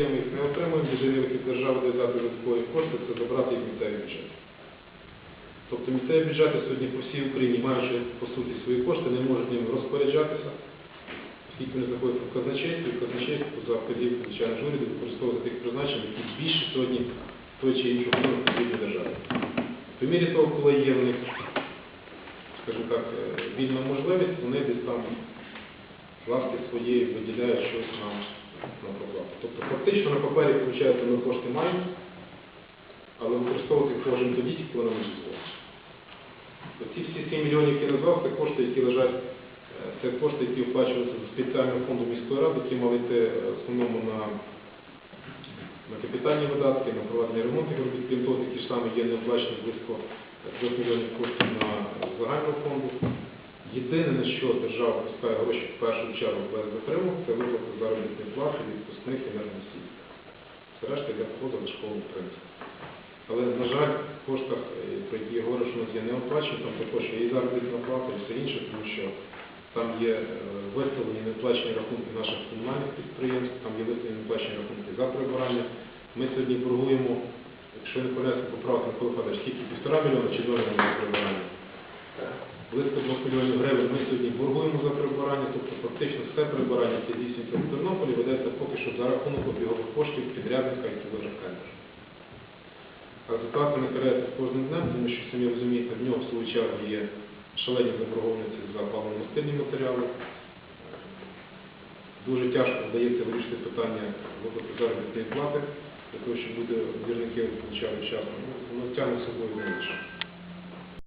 Ми їх не отримуємо, єдине, від держави де взяти додаткові кошти, це забрати їх місцеві бюджети. Тобто місцеві бюджети сьогодні по всій Україні, маючи по суті свої кошти, не можуть ним розпоряджатися, оскільки вони знаходяться в казначействі, і казначейство за вказівку звичайно уряду використовує тих призначень, які більше сьогодні той чи фонду потрібні державі. По мірі того, коли є в них, скажімо так, е, вільна можливість, вони десь там ласки своєї виділяють щось нам на фактично на папері, виходить, ми кошти маємо, але використовувати їх можемо тоді, коли нам дозволить. Ці всі 7 мільйонів, які я назвав, це кошти, які лежать, е, це кошти, які оплачуються з спеціального фонду міської ради, які мали йти е, в основному на, на капітальні видатки, на проведення ремонтних робіт, такі ж самі є неоплачені близько 3 мільйонів коштів на загального фонду. Єдине, на що держава пускає гроші в першу чергу без затримок, це виплата заробітної плати відпускних і енергоносіїв. Все решта йде поза школу принципу. Але, на жаль, в коштах, е, про які я говорю, що нас є неоплачені, там також є і заробітна плата, і все інше, тому що там є е, виставлені неоплачені рахунки наших комунальних підприємств, там є виставлені неоплачені рахунки за прибирання. Ми сьогодні боргуємо, якщо не Микола Федорович, скільки півтора мільйона чи два мільйони за прибирання. Близько 2 мільйонів гривень ми сьогодні боргуємо за прибирання, тобто фактично все прибирання, яке здійснюється в Тернополі, ведеться поки що за рахунок обігових коштів підрядника, виграв тендер. А ситуація накаляється з кожним днем, тому що, самі розумієте, в нього в свою чергу є шалені заборгованості за паливно-мастильні матеріали. Дуже тяжко вдається вирішити питання виплати заробітної плати, для того, щоб люди отримали вчасно. Ну, Воно тягне собою не інше.